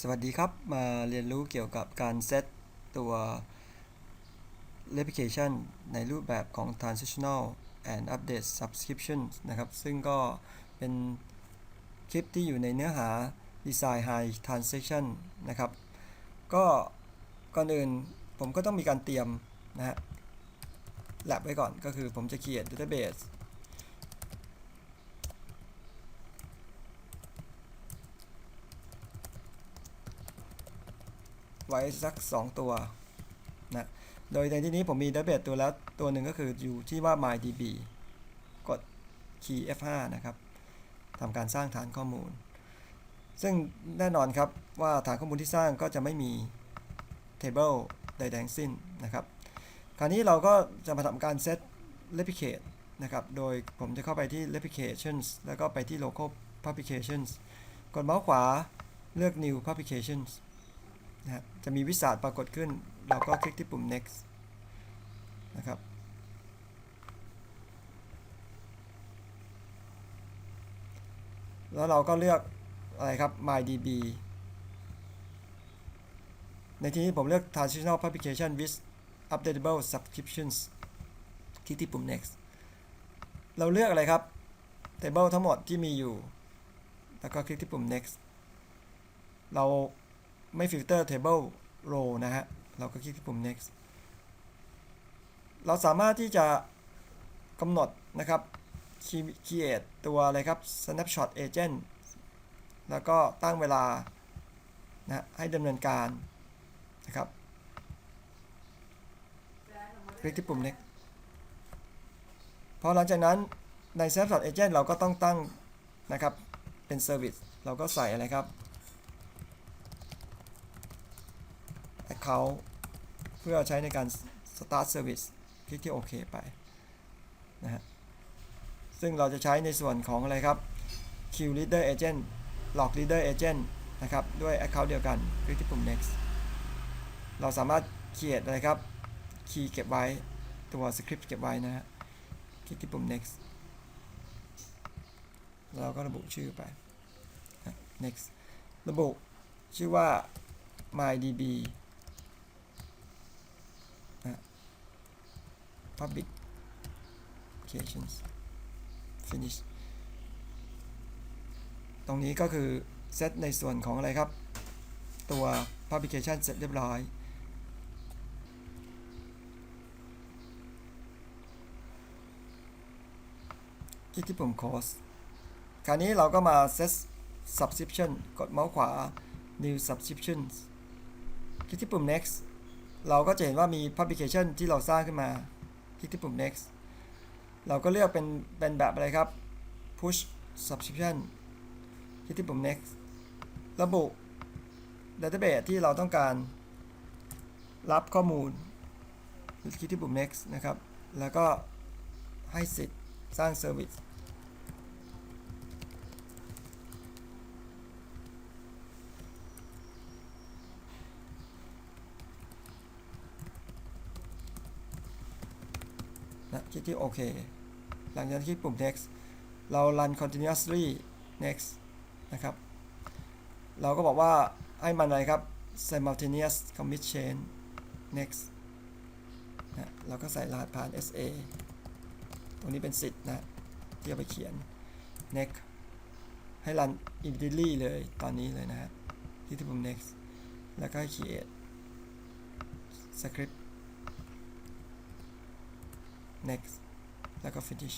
สวัสดีครับ มาเรียนรู้เกี่ยวกับการเซตตัว replication ในรูปแบบของ transitional and update subscription นะครับ ซึ่งก็เป็นคลิปที่อยู่ในเนื้อหา design high transaction นะครับ ก็ก่อนอื่นผมก็ต้องมีการเตรียมนะฮะ lab ไว้ก่อนก็คือผมจะ create database ไว้สัก 2 ตัวนะโดยในที่นี้ผมมี database ตัวแล้วตัวหนึ่งก็คืออยู่ที่ว่า mydb กด key F5 นะครับทำการสร้างฐานข้อมูล ซึ่งแน่นอนครับว่าฐานข้อมูลที่สร้างก็จะไม่มี table ใดๆทั้งสิ้นนะครับ คราวนี้เราก็จะมาทำการ set replicate นะครับ โดยผมจะเข้าไปที่ replications แล้วก็ไปที่ local publications กดเมาส์ขวาเลือก new publications นะจะมีวิสาดปรากฏขึ้น เราก็คลิกที่ปุ่ม next นะครับ แล้วเราก็เลือกอะไรครับ mydb ในที่นี้ผมเลือก transitional publication with updatable subscriptions คลิกที่ปุ่ม next เราเลือกอะไรครับ table ทั้งหมดที่มีอยู่ แล้วก็คลิกที่ปุ่ม next เรา ไม่ฟิลเตอร์ table row นะฮะ เราก็คลิกที่ปุ่ม next เราสามารถที่จะกำหนดนะครับ create ตัวอะไรครับ snapshot agent แล้วก็ตั้งเวลานะให้ดำเนินการนะครับ คลิกที่ปุ่ม next พอหลังจากนั้นใน snapshot agent เราก็ต้องตั้งนะครับ เป็น service เราก็ใส่อะไรครับ account เพื่อใช้ในการ start service คลิกที่โอเคไปนะฮะซึ่งเราจะใช้ในส่วนของอะไรครับ queue leader agent log leader agent นะครับด้วย account เดียวกันคลิกที่ปุ่ม next เราสามารถ create อะไรครับ key เก็บไว้ตัว script เก็บไว้นะฮะคลิกที่ปุ่ม next เราก็ระบุชื่อไปนะ next ระบุชื่อว่า mydb นะ public applications finish ตรงนี้ก็คือเซตในส่วนของอะไรครับ ตัว publication เสร็จเรียบร้อยคลิกที่ปุ่ม close คราวนี้เราก็มา set subscription กดเมาส์ขวา new subscriptions คลิกที่ปุ่ม next เราก็จะเห็นว่ามี publication ที่เราสร้างขึ้นมา ลิกที่ปุ่ม next เราก็เลือกเป็นเป็นแบบอะไรครับ push subscription คลิกที่ปุ่ม next ระบุ database ที่เราต้องการรับข้อมูลคลิกที่ปุ่ม next นะครับ แล้วก็ให้สิทธิ์สร้าง service นะคลิกที่โอเคหลังจากนั้นคลิกปุ่ม next เรา run continuously next นะครับ เราก็บอกว่าให้มันอะไรครับ simultaneous commit chain next นะเราก็ใส่รหัสผ่าน SA ตรงนี้เป็นสิทธิ์นะที่เอาไปเขียน next ให้ run immediately เลยตอนนี้เลยนะฮะที่ที่ปุ่ม next แล้วก็ create script next แล้วก็ finish